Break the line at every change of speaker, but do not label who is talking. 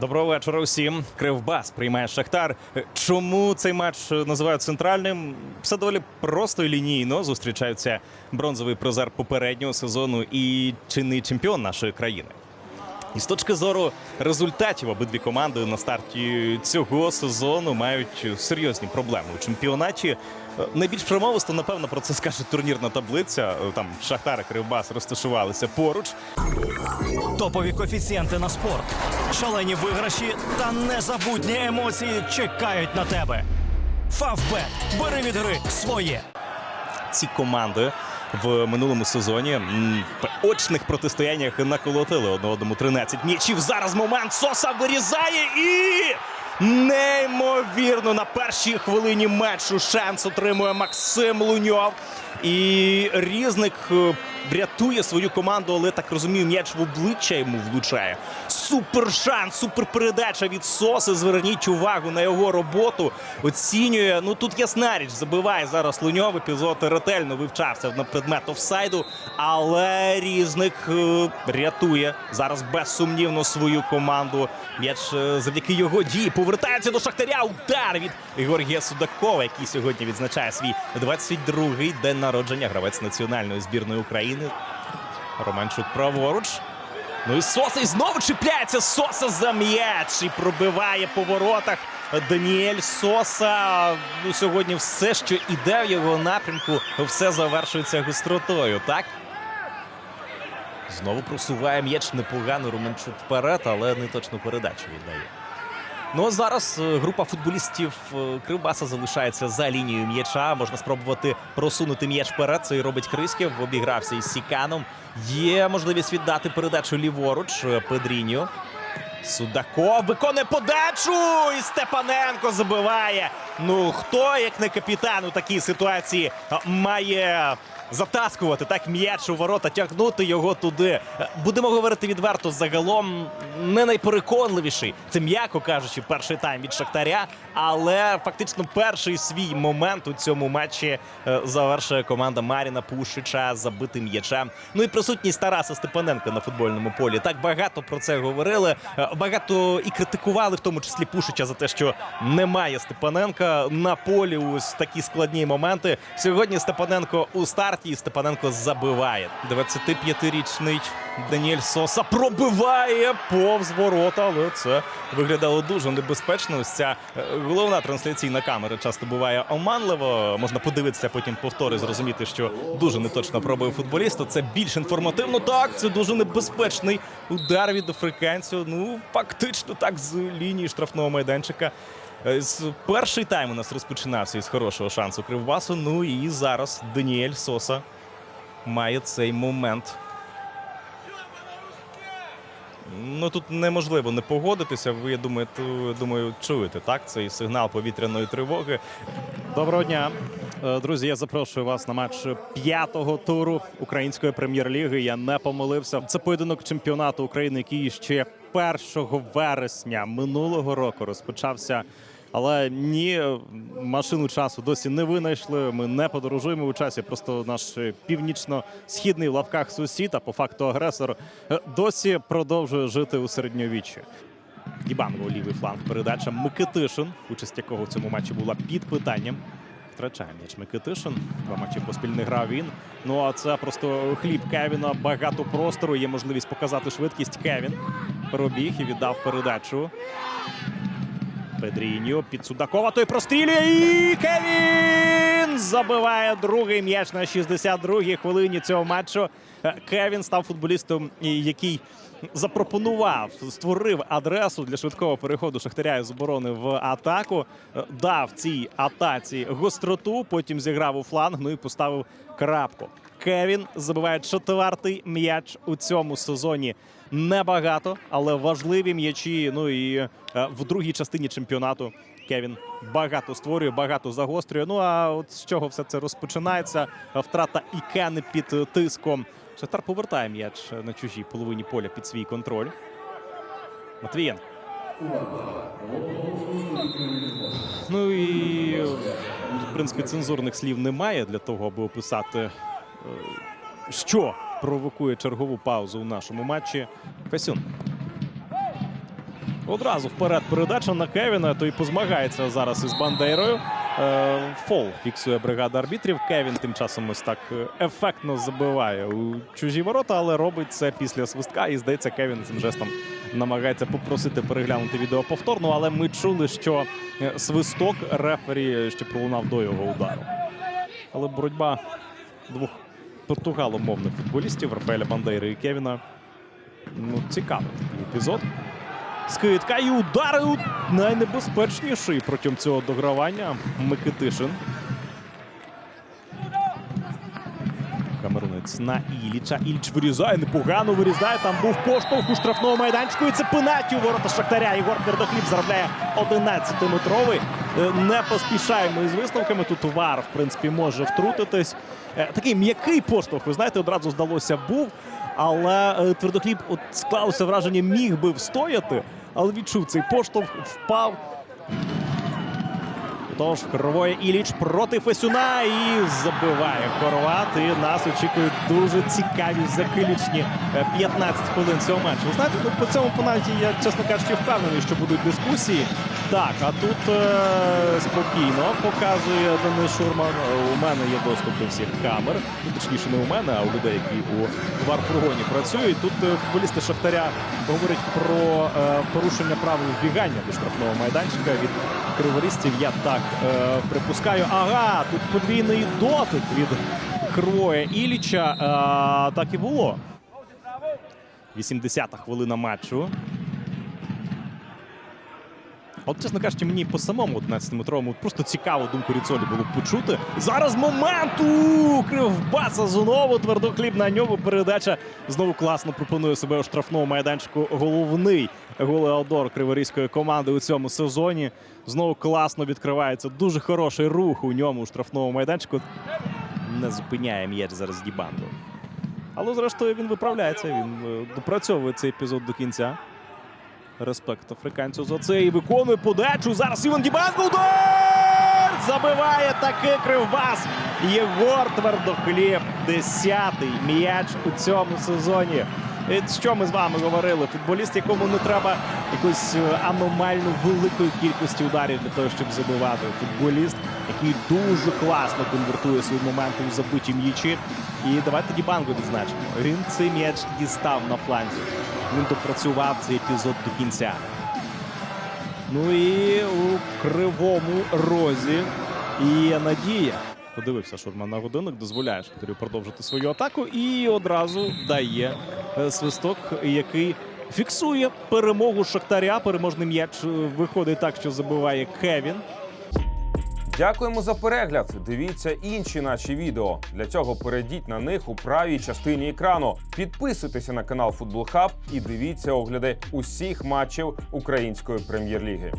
Доброго вечора усім. Кривбас приймає Шахтар. Чому цей матч називають центральним? Все доволі просто і лінійно. Зустрічаються бронзовий призер попереднього сезону і чинний чемпіон нашої країни. І з точки зору результатів обидві команди на старті цього сезону мають серйозні проблеми у чемпіонаті. Найбільш промовисто, напевно, про це скаже турнірна таблиця. Там Шахтар і Кривбас розташувалися поруч.
Топові коефіцієнти на спорт, шалені виграші та незабутні емоції чекають на тебе. Фавбет. Бери від гри своє.
ці команди в минулому сезоні в очних протистояннях наколотили одне одному 13 м'ячів. Зараз момент Соса вирізає і. Неймовірно на першій хвилині матчу шанс отримує Максим Луньов. І різник е, врятує свою команду, але так розумію, м'яч в обличчя йому влучає. Супер шанс, супер передача від Соси. Зверніть увагу на його роботу. Оцінює. Ну тут ясна річ, забиває зараз Луньов. Епізод ретельно вивчався на предмет офсайду, але різник е, рятує зараз безсумнівно свою команду. М'яч е, завдяки його дії повертається до Шахтаря. Удар від Георгія Судакова, який сьогодні відзначає свій 22-й день народження. Гравець національної збірної України. Романчук праворуч. Ну і Соса і знову чіпляється Соса за м'яч і пробиває по воротах. Даніель Соса. Ну, сьогодні все, що іде в його напрямку, все завершується гостротою, так? Знову просуває м'яч непогано Романчук вперед, але не точну передачу віддає. Ну а зараз е, група футболістів е, Кривбаса залишається за лінією м'яча. Можна спробувати просунути м'яч вперед. Це і робить Крисків. Обігрався із Сіканом. Є можливість віддати передачу ліворуч е, Педріньо. Судаков виконує подачу і Степаненко забиває. Ну хто, як не капітан у такій ситуації, має затаскувати так м'яч у ворота, тягнути його туди. Е, Будемо говорити відверто, загалом не найпереконливіший. Це м'яко кажучи, перший тайм від Шахтаря. Але фактично перший свій момент у цьому матчі е, завершує команда Маріна Пушича забитим м'ячем. Ну і присутність Тараса Степаненка на футбольному полі. Так багато про це говорили. Е, Багато і критикували, в тому числі Пушича, за те, що немає Степаненка на полі ось такі складні моменти. Сьогодні Степаненко у старті, і Степаненко забиває. 25-річний Даніель Соса пробиває повз ворота, але це виглядало дуже небезпечно. Ось ця е, головна трансляційна камера часто буває оманливо. Можна подивитися потім повтори, зрозуміти, що дуже неточно пробив футболіста. Це більш інформативно. Так, це дуже небезпечний удар від африканцю. Ну, фактично, так з лінії штрафного майданчика. Е, перший тайм у нас розпочинався із хорошого шансу Кривбасу. Ну і зараз Даніель Соса має цей момент. Ну тут неможливо не погодитися. Ви я думаю, думаю, чуєте так? Цей сигнал повітряної тривоги. Доброго дня, друзі. Я запрошую вас на матч п'ятого туру української прем'єр-ліги. Я не помилився. Це поєдинок чемпіонату України, який ще 1 вересня минулого року розпочався. Але ні, машину часу досі не винайшли. Ми не подорожуємо у часі. Просто наш е, північно-східний в лапках сусід, а по факту агресор, е, досі продовжує жити у середньовіччі. Дібанго лівий фланг передача Микитишин, участь якого в цьому матчі була під питанням. Втрачає м'яч Микитишин. Два матчі поспіль не грав він. Ну а це просто хліб Кевіна. Багато простору. Є можливість показати швидкість. Кевін пробіг і віддав передачу. Педріньо під Судакова. Той прострілює і Кевін забиває другий м'яч на 62-й хвилині цього матчу. Е, Кевін став футболістом, який запропонував, створив адресу для швидкого переходу Шахтаря з оборони в атаку. Е, Дав цій атаці гостроту, потім зіграв у фланг, ну і поставив крапку. Кевін забиває четвертий м'яч у цьому сезоні. Небагато, але важливі м'ячі. Ну і е, в другій частині чемпіонату Кевін багато створює, багато загострює. Ну а от з чого все це розпочинається? Втрата Ікени під е, тиском. Шахтар повертає м'яч на чужій половині поля під свій контроль. Матвієнко. Ну і е, в принципі цензурних слів немає для того, аби описати, е, що провокує чергову паузу у нашому матчі. Фесюн. Одразу вперед передача на Кевіна, той позмагається зараз із Бандейрою. Е, Фол фіксує бригада арбітрів. Кевін тим часом ось так е, ефектно забиває у чужі ворота, але робить це після свистка. І здається, Кевін цим жестом намагається попросити переглянути відео повторно. Але ми чули, що е, свисток рефері ще пролунав до його удару. Але боротьба двох португаломовних футболістів Рафаеля Бандейри і Кевіна. Ну, цікавий такий епізод. Скидка і удари найнебезпечніший протягом цього догравання Микитишин. Камерунець на Іліча. Іліч вирізає, непогано вирізає. Там був поштовх у штрафному майданчику. І це пенальті у ворота Шахтаря. Ігор Твердохліб заробляє 11-метровий. Е, Не поспішаємо із висновками. Тут вар, в принципі, може втрутитись. Е, Такий м'який поштовх, ви знаєте, одразу здалося був. Але е, твердохліб от склалося враження, міг би встояти, але відчув цей поштовх, впав. Тож Кривоє Іліч проти Фесюна і забиває хорват. І нас очікують дуже цікаві закилічні е, 15 хвилин цього матчу. Знаєте, ну, по цьому пенальті я, чесно кажучи, впевнений, що будуть дискусії. Так, а тут е, спокійно показує Денис Шурман. Е, У мене є доступ до всіх камер. Ну, точніше, не у мене, а у людей, які у варфургоні працюють. Тут е, футболісти Шахтаря говорять про е, порушення правил вбігання до штрафного майданчика від криворізців. Я так е, припускаю. Ага, тут подвійний дотик від Хроя Іліча. Е, так і було. 80-та хвилина матчу. От, чесно кажучи, мені по самому 11-метровому просто цікаво думку Ріцолі було б почути. Зараз момент у Кривбаса знову твердохліб на ньому. Передача знову класно пропонує себе у штрафному майданчику. Головний голеодор криворізької команди у цьому сезоні. Знову класно відкривається. Дуже хороший рух у ньому у штрафному майданчику. Не зупиняє м'яч зараз Дібанго. Але зрештою він виправляється. Він е, допрацьовує цей епізод до кінця. Респект африканцю за це і виконує подачу. Зараз Іван Дібанко. Удар! Забиває таки кривбас. Єгор Твердохліб. Десятий м'яч у цьому сезоні. Що ми з вами говорили? Футболіст, якому не треба якоїсь е, аномально великої кількості ударів для того, щоб забивати. Футболіст, який дуже класно конвертує свої моменти у забиті м'ячі. І давайте Дібанго відзначимо. Він цей м'яч дістав на фланзі. Він допрацював цей епізод до кінця. Ну і у кривому розі є надія. Подивився Шурман на годинник, дозволяє Шахтарю продовжити свою атаку і одразу дає е, свисток, який фіксує перемогу Шахтаря. Переможний м'яч е, виходить так, що забиває Кевін.
Дякуємо за перегляд. Дивіться інші наші відео. Для цього перейдіть на них у правій частині екрану. Підписуйтеся на канал Футбол Хаб і дивіться огляди усіх матчів української прем'єр-ліги.